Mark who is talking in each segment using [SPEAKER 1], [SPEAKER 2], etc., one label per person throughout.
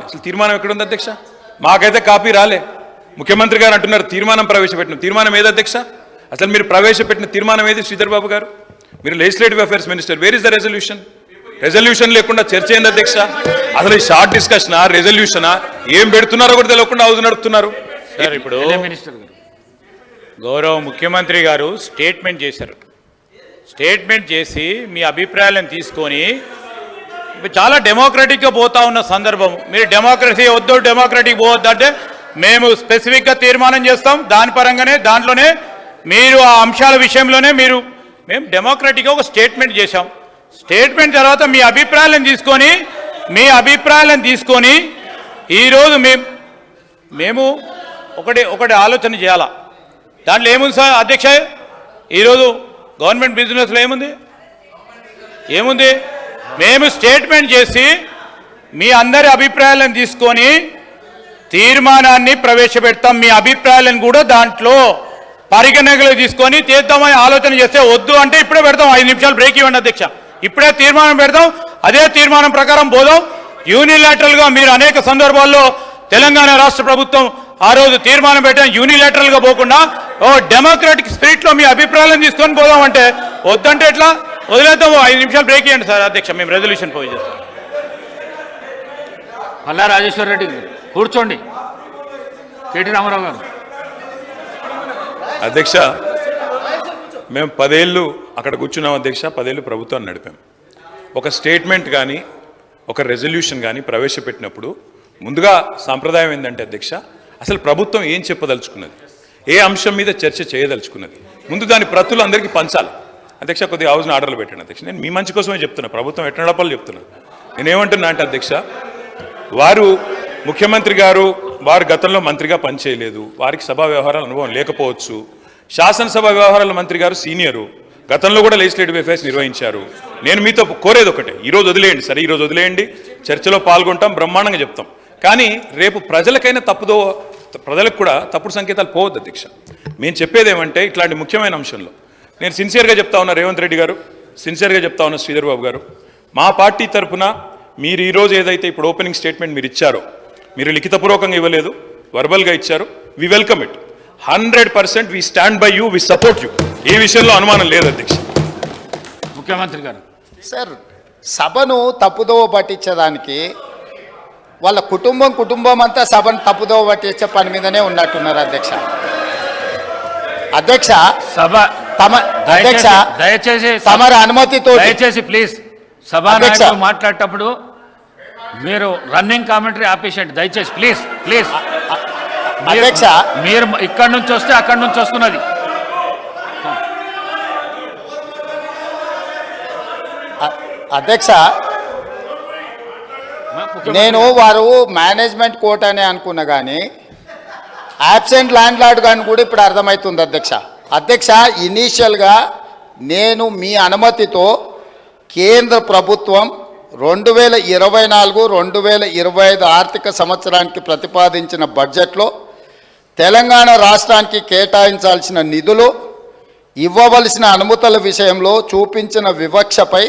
[SPEAKER 1] అసలు తీర్మానం ఎక్కడుంది అధ్యక్ష? మాకైతే కాపీ రాలే. ముఖ్యమంత్రి గారు అంటున్నారు తీర్మానం ప్రవేశపెట్టిన తీర్మానం ఏది అధ్యక్ష? అసలు మీరు ప్రవేశపెట్టిన తీర్మానం ఏది శ్రీధర్ బాబు గారు? మీరు legislative affairs minister where is the resolution resolution లేకుండా చర్చ ఏంది అధ్యక్ష? అసలు ఈ షార్ట్ డిస్కషనా రెజల్యూషనా ఏం పెడుతున్నారో కూడా తెలియకుండా హౌస్ నడుపుతున్నారు.
[SPEAKER 2] సార్ ఇప్పుడు గౌరవ ముఖ్యమంత్రి గారు స్టేట్మెంట్ చేశారు. స్టేట్మెంట్ చేసి మీ అభిప్రాయాలను తీసుకొని చాలా డెమోక్రటిక్గా పోతా ఉన్న సందర్భం. మీరు డెమోక్రసీ వద్దు డెమోక్రటిక్ పోవద్దు అంటే మేము స్పెసిఫిక్గా తీర్మానం చేస్తాం. దాని పరంగానే దాంట్లోనే మీరు ఆ అంశాల విషయంలోనే మీరు మేము డెమోక్రటిక్గా ఒక స్టేట్మెంట్ చేశాం. స్టేట్మెంట్ తర్వాత మీ అభిప్రాయాలను తీసుకొని మీ అభిప్రాయాలను తీసుకొని ఈరోజు మేము మేము ఒకటి ఒకటి ఆలోచన చేయాలా? దాంట్లో ఏముంది సార్ అధ్యక్ష? ఈరోజు గవర్నమెంట్ బిజినెస్లో ఏముంది? ఏముంది? మేము స్టేట్మెంట్ చేసి మీ అందరి అభిప్రాయాలను తీసుకొని తీర్మానాన్ని ప్రవేశపెడతాం. మీ అభిప్రాయాలను కూడా దాంట్లో పరిగణనలో తీసుకొని తీద్దామని ఆలోచన చేస్తే వద్దు అంటే ఇప్పుడే పెడతాం. ఐదు నిమిషాలు బ్రేక్ ఇవ్వండి అధ్యక్ష. ఇప్పుడే తీర్మానం పెడతాం. అదే తీర్మానం ప్రకారం పోదాం. యూనిలాటరల్గా మీరు అనేక సందర్భాల్లో తెలంగాణ రాష్ట్ర ప్రభుత్వం ఆ రోజు తీర్మానం పెట్టాం యూనిలేటరల్గా పోకుండా ఓ డెమోక్రాటిక్ స్పిరిట్లో మీ అభిప్రాయాలను తీసుకొని పోదాం అంటే వద్దంటే ఎట్లా? వదిలేద్దాం ఐదు నిమిషాలు బ్రేక్ ఇవ్వండి సార్ అధ్యక్ష మేము రెజల్యూషన్ పోయి చేస్తాం.
[SPEAKER 3] పల్లా రాజేశ్వర రెడ్డి కూర్చోండి. కేటీ రామారావు గారు.
[SPEAKER 1] అధ్యక్ష మేము పదేళ్ళు అక్కడ కూర్చున్నాం అధ్యక్ష పదేళ్ళు ప్రభుత్వాన్ని నడిపాం. ఒక స్టేట్మెంట్ కానీ ఒక రెజల్యూషన్ కానీ ప్రవేశపెట్టినప్పుడు ముందుగా సాంప్రదాయం ఏంటంటే అధ్యక్ష అసలు ప్రభుత్వం ఏం చెప్పదలుచుకున్నది? ఏ అంశం మీద చర్చ చేయదలుచుకున్నది? ముందు దాని ప్రతులు అందరికీ పంచాలి. అధ్యక్ష కొద్దిగా హౌస్ని ఆర్డర్లు పెట్టండి అధ్యక్ష. నేను మీ మంచి కోసమే చెప్తున్నా ప్రభుత్వం ఎట్లా నడపాలో చెప్తున్నా. నేనేమంటున్నా అంటే అధ్యక్ష వారు ముఖ్యమంత్రి గారు వారు గతంలో మంత్రిగా పనిచేయలేదు వారికి సభా వ్యవహారాల అనుభవం లేకపోవచ్చు. శాసనసభ వ్యవహారాల మంత్రి గారు సీనియరు గతంలో కూడా లెజిస్లేటివ్ అఫైర్స్ నిర్వహించారు. నేను మీతో కోరేది ఒకటే ఈరోజు వదిలేయండి సరే ఈరోజు వదిలేయండి చర్చలో పాల్గొంటాం బ్రహ్మాండంగా చెప్తాం. కానీ రేపు ప్రజలకైనా తప్పుదో ప్రజలకు కూడా తప్పుడు సంకేతాలు పోవద్దు అధ్యక్ష. మేము చెప్పేది ఏమంటే ఇట్లాంటి ముఖ్యమైన అంశంలో నేను సిన్సియర్గా చెప్తా ఉన్నా రేవంత్ రెడ్డి గారు సిన్సియర్గా చెప్తా ఉన్నా శ్రీధర్ బాబు గారు. మా పార్టీ తరఫున మీరు ఈరోజు ఏదైతే ఇప్పుడు ఓపెనింగ్ స్టేట్మెంట్ మీరు ఇచ్చారో మీరు లిఖితపూర్వకంగా ఇవ్వలేదు వర్బల్గా ఇచ్చారు we welcome it hundred percent we stand by you we support you ఏ విషయంలో అనుమానం లేదు అధ్యక్ష.
[SPEAKER 3] ముఖ్యమంత్రి గారు.
[SPEAKER 4] సార్ సభను తప్పుదోవ పట్టించడానికి వాళ్ళ కుటుంబం కుటుంబం అంతా సభను తప్పుదోవ పట్టించే పని మీదనే ఉన్నట్టున్నారు అధ్యక్ష. అధ్యక్ష
[SPEAKER 3] సభ
[SPEAKER 4] తమ అధ్యక్ష
[SPEAKER 3] దయచేసి
[SPEAKER 4] తమరి అనుమతితో
[SPEAKER 3] దయచేసి ప్లీజ్ సభా మాట్లాడేటప్పుడు మీరు రన్నింగ్ కామెంటరీ ఆపేసేయండి దయచేసి ప్లీజ్ ప్లీజ్.
[SPEAKER 4] అధ్యక్ష.
[SPEAKER 3] మీరు ఇక్కడి నుంచి వస్తే అక్కడి నుంచి వస్తున్నది.
[SPEAKER 4] అధ్యక్ష నేను వారు మేనేజ్మెంట్ కోట అని అనుకున్నా కానీ యాబ్సెంట్ ల్యాండ్ లార్డ్ కానీ కూడా ఇప్పుడు అర్థమవుతుంది అధ్యక్ష. అధ్యక్ష ఇనీషియల్గా నేను మీ అనుమతితో కేంద్ర ప్రభుత్వం రెండు వేల ఇరవై నాలుగు రెండు వేల ఇరవై ఐదు ఆర్థిక సంవత్సరానికి ప్రతిపాదించిన బడ్జెట్లో తెలంగాణ రాష్ట్రానికి కేటాయించాల్సిన నిధులు ఇవ్వవలసిన అనుమతుల విషయంలో చూపించిన వివక్షపై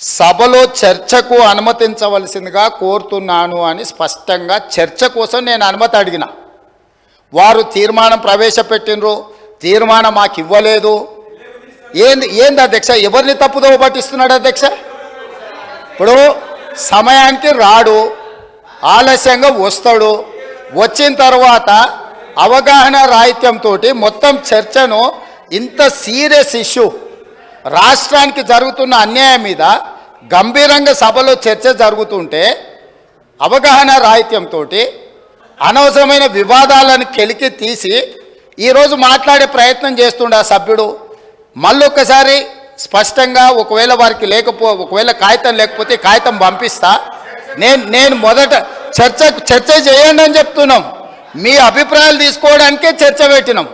[SPEAKER 4] సభలో చర్చకు అనుమతించవలసిందిగా కోరుతున్నాను అని స్పష్టంగా చర్చ కోసం నేను అనుమతి అడిగిన. వారు తీర్మానం ప్రవేశపెట్టినరు తీర్మానం మాకు ఇవ్వలేదు. ఏంది ఏంది అధ్యక్ష? ఎవరిని తప్పుదో పట్టిస్తున్నాడు అధ్యక్ష? ఇప్పుడు సమయానికి రాడు ఆలస్యంగా వస్తాడు. వచ్చిన తర్వాత అవగాహన రాహిత్యంతో మొత్తం చర్చను ఇంత సీరియస్ ఇష్యూ రాష్ట్రానికి జరుగుతున్న అన్యాయం మీద గంభీరంగా సభలో చర్చ జరుగుతుంటే అవగాహన రాహిత్యంతో అనవసరమైన వివాదాలను కెలికి తీసి ఈరోజు మాట్లాడే ప్రయత్నం చేస్తుండే ఆ సభ్యుడు. మళ్ళొక్కసారి స్పష్టంగా ఒకవేళ వారికి లేకపో ఒకవేళ కాగితం లేకపోతే కాగితం పంపిస్తా. నేను నేను మొదట చర్చ చర్చ చేయండి అని చెప్తున్నాం. మీ అభిప్రాయాలు తీసుకోవడానికే చర్చ పెట్టినాం.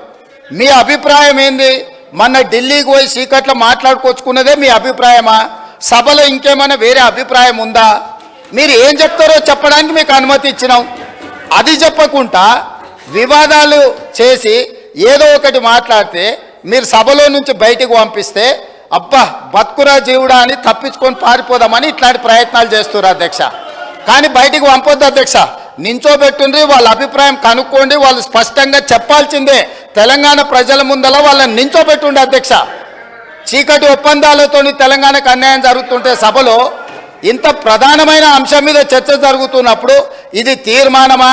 [SPEAKER 4] మీ అభిప్రాయం ఏంది? మొన్న ఢిల్లీకి పోయి సీకట్లో మాట్లాడుకొచ్చుకున్నదే మీ అభిప్రాయమా? సభలో ఇంకేమైనా వేరే అభిప్రాయం ఉందా? మీరు ఏం చెప్తారో చెప్పడానికి మీకు అనుమతి ఇచ్చినాం. అది చెప్పకుండా వివాదాలు చేసి ఏదో ఒకటి మాట్లాడితే మీరు సభలో నుంచి బయటికి పంపిస్తే అబ్బా బతుకురా జీవుడా అని తప్పించుకొని పారిపోదామని ఇట్లాంటి ప్రయత్నాలు చేస్తున్నారు అధ్యక్ష. కానీ బయటికి పంపొద్దు అధ్యక్ష. నించోబెట్టుండ్రి వాళ్ళ అభిప్రాయం కనుక్కోండి వాళ్ళు స్పష్టంగా చెప్పాల్సిందే. తెలంగాణ ప్రజల ముందల వాళ్ళని నించోబెట్టుండి అధ్యక్ష. చీకటి ఒప్పందాలతో తెలంగాణకు అన్యాయం జరుగుతుంటే సభలో ఇంత ప్రధానమైన అంశం మీద చర్చ జరుగుతున్నప్పుడు ఇది తీర్మానమా?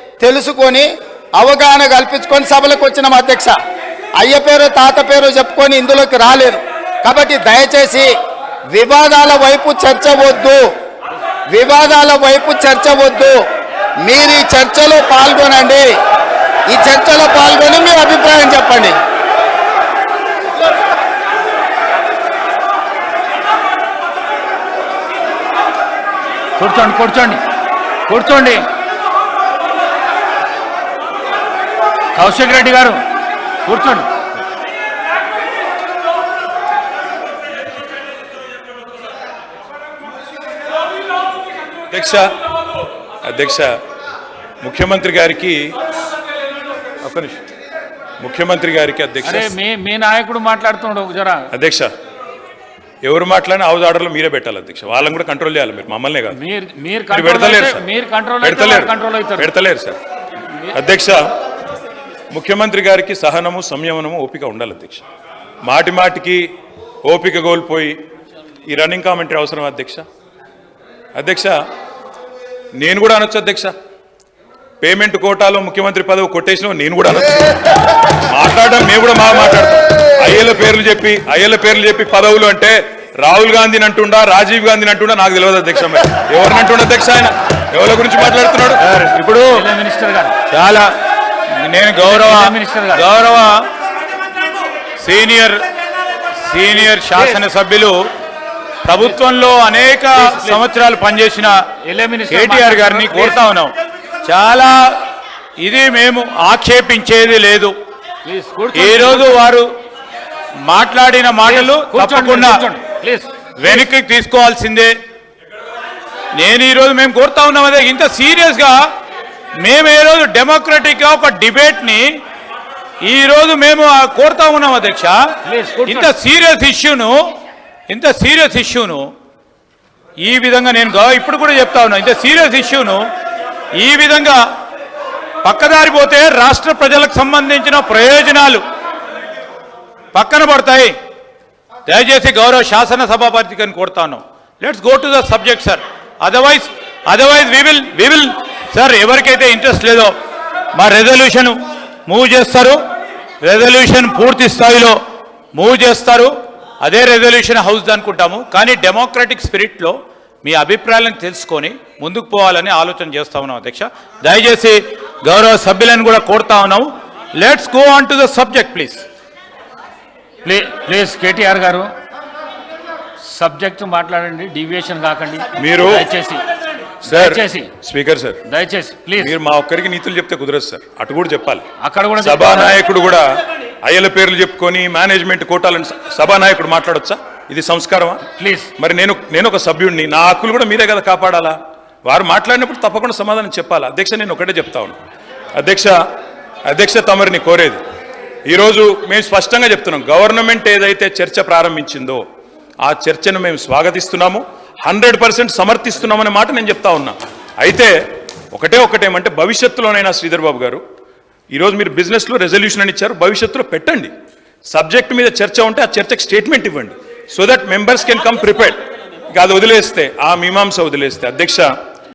[SPEAKER 4] తెలుసుకొని అవగాహన కల్పించుకొని సభలకు వచ్చినాం అధ్యక్ష. అయ్య పేరు తాత పేరు చెప్పుకొని ఇందులోకి రాలేను కాబట్టి దయచేసి వివాదాల వైపు చర్చ వద్దు. వివాదాల వైపు చర్చ వద్దు. మీరు ఈ చర్చలో పాల్గొనండి. ఈ చర్చలో పాల్గొని మీ అభిప్రాయం చెప్పండి.
[SPEAKER 3] కూర్చోండి కూర్చోండి. కూర్చోండి. కౌశిక్ రెడ్డి గారు కూర్చోండి.
[SPEAKER 1] అధ్యక్ష అధ్యక్ష ముఖ్యమంత్రి గారికి ఒక్క నిమిషం. ముఖ్యమంత్రి గారికి అధ్యక్ష.
[SPEAKER 3] మీ నాయకుడు మాట్లాడుతుండు జరా.
[SPEAKER 1] అధ్యక్ష ఎవరు మాట్లాడినా హౌస్ ఆర్డర్లో మీరే పెట్టాలి అధ్యక్ష. వాళ్ళని కూడా కంట్రోల్ చేయాలి మీరు మమ్మల్నే కాదు.
[SPEAKER 3] మీరు
[SPEAKER 1] సార్. పెడతలేరు సార్. అధ్యక్ష ముఖ్యమంత్రి గారికి సహనము సంయమనము ఓపిక ఉండాలి అధ్యక్ష. మాటి మాటికి ఓపిక కోల్పోయి ఈ రన్నింగ్ కామెంటరీ అవసరం అధ్యక్ష? అధ్యక్ష నేను కూడా అనొచ్చు అధ్యక్ష. పేమెంట్ కోటాలో ముఖ్యమంత్రి పదవి కొట్టేసిన నేను కూడా అనొచ్చు. మాట్లాడడం మేము కూడా బాగా మాట్లాడతాం. అయ్యల పేర్లు చెప్పి అయ్యల పేర్లు చెప్పి పదవులు అంటే రాహుల్ గాంధీని అంటుండా రాజీవ్ గాంధీని అంటుండా నాకు తెలియదు అధ్యక్ష. ఎవరిని అంటుండ అధ్యక్ష ఆయన? ఎవరి గురించి మాట్లాడుతున్నాడు?
[SPEAKER 2] ఇప్పుడు
[SPEAKER 3] జిల్లా మినిస్టర్ గారు.
[SPEAKER 2] చాలా నేను గౌరవ. గౌరవ సీనియర్ సీనియర్ శాసనసభ్యులు ప్రభుత్వంలో అనేక సంవత్సరాలు పనిచేసిన కేటీఆర్ గారిని. కోరుతా ఉన్నాం. చాలా ఇది మేము ఆక్షేపించేది లేదు.
[SPEAKER 3] ప్లీజ్ కూర్చోండి.
[SPEAKER 2] ఈ రోజు వారు మాట్లాడిన మాటలు తప్పకుండా వెనక్కి తీసుకోవాల్సిందే. నేను ఈరోజు మేము కోరుతా ఉన్నాం అదే ఇంత సీరియస్గా మేము ఏ రోజు డెమోక్రటిక్గా ఒక డిబేట్ని ఈరోజు మేము కోరుతా ఉన్నాం అధ్యక్ష. ఇంత సీరియస్ ఇష్యూను ఇంత సీరియస్ ఇష్యూను ఈ విధంగా నేను ఇప్పుడు కూడా చెప్తా ఉన్నా ఇంత సీరియస్ ఇష్యూను ఈ విధంగా పక్కదారి పోతే రాష్ట్ర ప్రజలకు సంబంధించిన ప్రయోజనాలు పక్కన పడతాయి. దయచేసి గౌరవ శాసన సభాపతిని కోరుతాను let's go to the subject sir otherwise otherwise we will we will sir ఎవరికైతే ఇంట్రెస్ట్ లేదో మా రెజల్యూషన్ మూవ్ చేస్తారు. రెజల్యూషన్ పూర్తి స్థాయిలో మూవ్ చేస్తారు. అదే రెజల్యూషన్ హౌస్ అనుకుంటాము. కానీ డెమోక్రటిక్ స్పిరిట్లో మీ అభిప్రాయాలను తెలుసుకొని ముందుకు పోవాలని ఆలోచన చేస్తా ఉన్నాం అధ్యక్ష. దయచేసి గౌరవ సభ్యులను కూడా కోరుతా ఉన్నాము. Let's go on to the subject please
[SPEAKER 3] ple- please KTR గారు సబ్జెక్ట్ మాట్లాడండి డీవియేషన్ కాకండి.
[SPEAKER 1] మీరు-
[SPEAKER 3] దయచేసి.
[SPEAKER 1] సార్
[SPEAKER 3] దయచేసి.
[SPEAKER 1] స్పీకర్ సార్
[SPEAKER 3] దయచేసి ప్లీజ్
[SPEAKER 1] మీరు మా ఒక్కరికి నీతులు చెప్తే కుదరదు సార్ అటు కూడా చెప్పాలి.
[SPEAKER 3] అక్కడ కూడా
[SPEAKER 1] సభానాయకుడు కూడా అయ్యల పేర్లు చెప్పుకొని మేనేజ్మెంట్ కోటాలని స- సభానాయకుడు మాట్లాడొచ్చా? ఇది సంస్కారమా?
[SPEAKER 3] ప్లీజ్
[SPEAKER 1] మరి నేను నేను ఒక సభ్యుడిని నా హక్కులు కూడా మీరే కదా కాపాడాలా? వారు మాట్లాడినప్పుడు తప్పకుండా సమాధానం చెప్పాలా? అధ్యక్ష నేను ఒకటే చెప్తా ఉన్నాను అధ్యక్ష అధ్యక్ష తమరిని కోరేది ఈరోజు మేము స్పష్టంగా చెప్తున్నాం గవర్నమెంట్ ఏదైతే చర్చ ప్రారంభించిందో ఆ చర్చను మేము స్వాగతిస్తున్నాము. హండ్రెడ్ పర్సెంట్ సమర్థిస్తున్నామనే మాట నేను చెప్తా ఉన్నా. అయితే ఒకటే ఒకటేమంటే భవిష్యత్తులోనైనా శ్రీధర్ బాబు గారు ఈరోజు మీరు బిజినెస్లో రెజల్యూషన్ అని ఇచ్చారు భవిష్యత్తులో పెట్టండి. సబ్జెక్ట్ మీద చర్చ ఉంటే ఆ చర్చకు స్టేట్మెంట్ ఇవ్వండి. So that members can come prepared. ఇక అది వదిలేస్తే ఆ మీమాంస వదిలేస్తే అధ్యక్ష